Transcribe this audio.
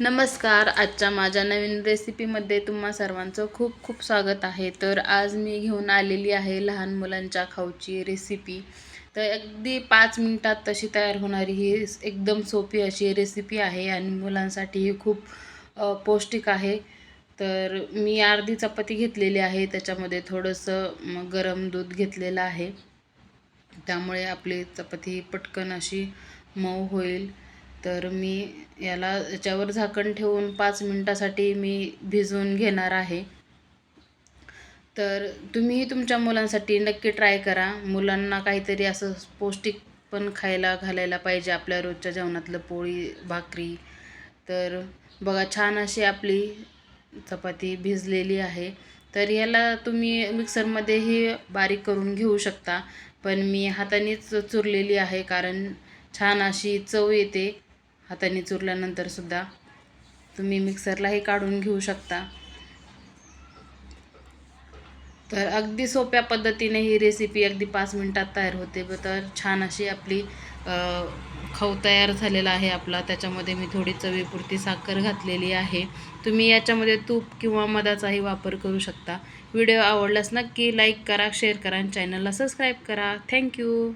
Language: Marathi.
नमस्कार आजच्या माझ्या नवीन रेसिपीमध्ये तुम्हा सर्वांचं खूप खूप स्वागत आहे. तर आज मी घेऊन आलेली आहे लहान मुलांच्या खाऊची रेसिपी. तर अगदी पाच मिनटात तशी तयार होणारी ही एकदम सोपी अशी रेसिपी आहे आणि मुलांसाठी ही खूप पौष्टिक आहे. तर मी अर्धी चपाती घेतलेली आहे त्याच्यामध्ये थोडंसं गरम दूध घेतलेलं आहे. त्यामुळे आपली चपाती पटकन अशी मऊ होईल. तर मी याला याच्यावर झाकण ठेवून पाच मिनटासाठी मी भिजवून घेणार आहे. तर तुम्हीही तुमच्या मुलांसाठी नक्की ट्राय करा. मुलांना काहीतरी असं पौष्टिक पण खायला घालायला पाहिजे आपल्या रोजच्या जेवणातलं पोळी भाकरी. तर बघा छान अशी आपली चपाती भिजलेली आहे. तर याला तुम्ही मिक्सरमध्येही बारीक करून घेऊ शकता. पण मी हातानेच चुरलेली आहे कारण छान अशी चव येते. हाताने चुरल्यानंतर सुद्धा तुम्ही मिक्सरलाही काढून घेऊ शकता. तर अगदी सोप्या पद्धतीने ही रेसिपी अगदी पाच मिनटात तयार होते. ब तर छान अशी आपली खाऊ तयार झालेला आहे आपला. त्याच्यामध्ये मी थोडी चवीपुरती साखर घातलेली आहे. तुम्ही याच्यामध्ये तूप किंवा मधाचाही वापर करू शकता. व्हिडिओ आवडल्यास नक्की लाईक करा शेअर करा आणि चॅनलला सबस्क्राईब करा. थँक्यू